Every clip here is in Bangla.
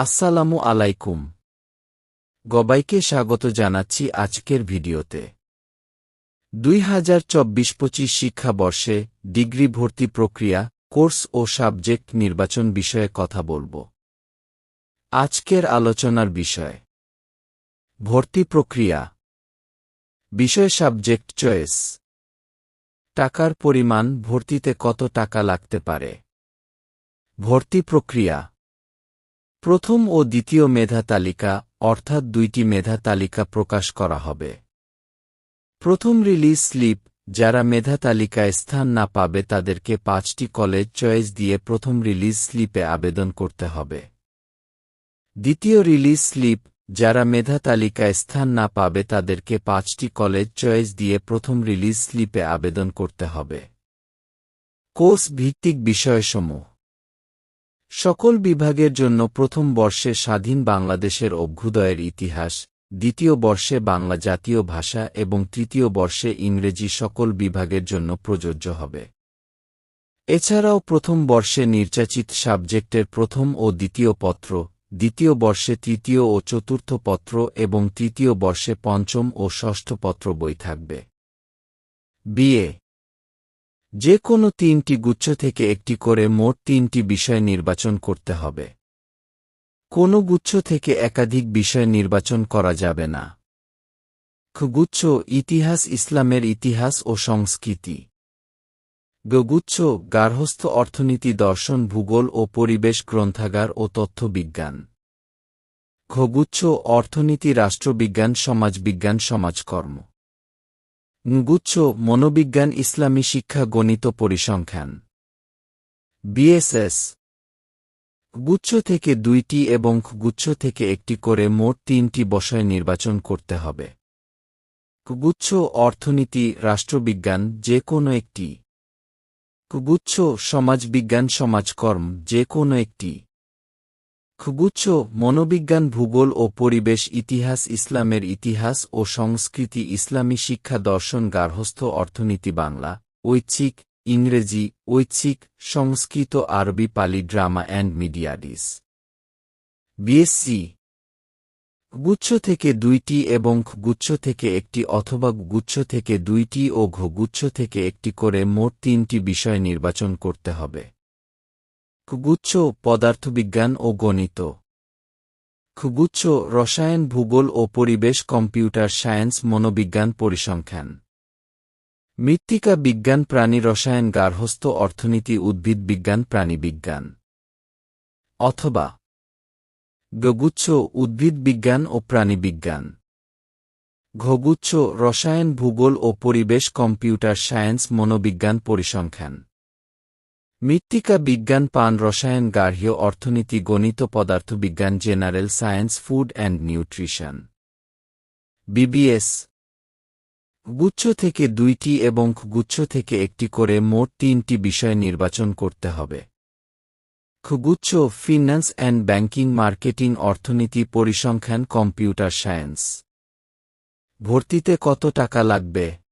আসসালামু আলাইকুম। গবাইকে স্বাগত জানাচ্ছি আজকের ভিডিওতে। দুই হাজার চব্বিশ পঁচিশ শিক্ষাবর্ষে ডিগ্রি ভর্তি প্রক্রিয়া, কোর্স ও সাবজেক্ট নির্বাচন বিষয়ে কথা বলব। আজকের আলোচনার বিষয়। ভর্তি প্রক্রিয়া। বিষয় সাবজেক্ট চয়েস। টাকার পরিমাণ ভর্তিতে কত টাকা লাগতে পারে? ভর্তি প্রক্রিয়া। প্রথম ও দ্বিতীয় মেধা তালিকা, অর্থাৎ দুইটি মেধা তালিকা প্রকাশ করা হবে। প্রথম রিলিজ স্লিপ, যারা মেধা তালিকায় স্থান না পাবে তাদেরকে পাঁচটি কলেজ চয়েস দিয়ে প্রথম রিলিজ স্লিপে আবেদন করতে হবে। দ্বিতীয় রিলিজ স্লিপ, যারা মেধা তালিকায় স্থান না পাবে তাদেরকে পাঁচটি কলেজ চয়েস দিয়ে প্রথম রিলিজ স্লিপে আবেদন করতে হবে। কোর্স ভিত্তিক বিষয়সমূহ। সকল বিভাগের জন্য প্রথম বর্ষে স্বাধীন বাংলাদেশের অভ্যুদয়ের ইতিহাস, দ্বিতীয় বর্ষে বাংলা জাতীয় ভাষা এবং তৃতীয় বর্ষে ইংরেজি সকল বিভাগের জন্য প্রযোজ্য হবে। এছাড়াও প্রথম বর্ষে নির্যাচিত সাবজেক্টের প্রথম ও দ্বিতীয় পত্র, দ্বিতীয় বর্ষে তৃতীয় ও চতুর্থ পত্র এবং তৃতীয় বর্ষে পঞ্চম ও ষষ্ঠ পত্র বই থাকবে। বিএ যে কোনো তিনটি গুচ্ছ থেকে একটি করে মোট তিনটি বিষয় নির্বাচন করতে হবে। কোনো গুচ্ছ থেকে একাধিক বিষয় নির্বাচন করা যাবে না। গুচ্ছ ইতিহাস, ইসলামের ইতিহাস ও সংস্কৃতি। গগুচ্ছ গার্হস্থ অর্থনীতি, দর্শন, ভূগোল ও পরিবেশ গ্রন্থাগার ও তথ্যবিজ্ঞান। ঘগুচ্ছ অর্থনীতি, রাষ্ট্রবিজ্ঞান, সমাজবিজ্ঞান, সমাজকর্ম। গুচ্ছ মনোবিজ্ঞান ইসলামী শিক্ষা গণিত পরিসংখ্যান। বিএসএস। গুচ্ছ থেকে দুইটি এবং গুচ্ছ থেকে একটি করে মোট তিনটি বসয় নির্বাচন করতে হবে। গুচ্ছ অর্থনীতি, রাষ্ট্রবিজ্ঞান যে কোনো একটি। গুচ্ছ সমাজবিজ্ঞান, সমাজকর্ম যে কোনো একটি। খুগুচ্ছ মনোবিজ্ঞান, ভূগোল ও পরিবেশ, ইতিহাস, ইসলামের ইতিহাস ও সংস্কৃতি, ইসলামী শিক্ষা, দর্শন গার্হস্থ অর্থনীতি, বাংলা, ঐচ্ছিক, ইংরেজি, ঐচ্ছিক, সংস্কৃত, আরবি, পালি, ড্রামা অ্যান্ড মিডিয়াডিস বিএসসি গুচ্ছ থেকে দুইটি এবং গুচ্ছ থেকে একটি অথবা গুচ্ছ থেকে দুইটি ও ঘগুচ্ছ থেকে একটি করে মোট তিনটি বিষয় নির্বাচন করতে হবে। খুগুচ্ছ পদার্থবিজ্ঞান ও গণিত। খুগুচ্ছ রসায়ন, ভূগোল ও পরিবেশ, কম্পিউটার সায়েন্স, মনোবিজ্ঞান পরিসংখ্যান। মৃত্তিকা বিজ্ঞান, প্রাণী রসায়ন গার্হস্থ অর্থনীতি, উদ্ভিদ বিজ্ঞান প্রাণীবিজ্ঞান অথবা গগুচ্ছ উদ্ভিদ বিজ্ঞান ও প্রাণীবিজ্ঞান ঘগুচ্ছ রসায়ন, ভূগোল ও পরিবেশ, কম্পিউটার সায়েন্স, মনোবিজ্ঞান পরিসংখ্যান। মৃত্তিকা বিজ্ঞান পান রসায়ন গার্হ্য অর্থনীতি গণিত পদার্থবিজ্ঞান general science, food and nutrition. BBS. গুচ্ছ থেকে দুইটি এবং গুচ্ছ থেকে একটি করে মোট তিনটি বিষয় নির্বাচন করতে হবে। খুগুচ্ছ ফিন্যান্স অ্যান্ড ব্যাংকিং, মার্কেটিং, অর্থনীতি, পরিসংখ্যান, কম্পিউটার সায়েন্স। ভর্তিতে কত টাকা লাগবে?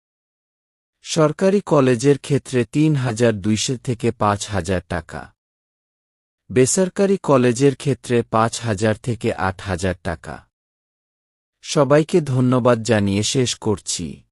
সরকারি কলেজের ক্ষেত্রে তিন হাজার দুইশো থেকে পাঁচ হাজার টাকা। বেসরকারি কলেজের ক্ষেত্রে পাঁচ হাজার থেকে আট হাজার টাকা। সবাইকে ধন্যবাদ জানিয়ে শেষ করছি।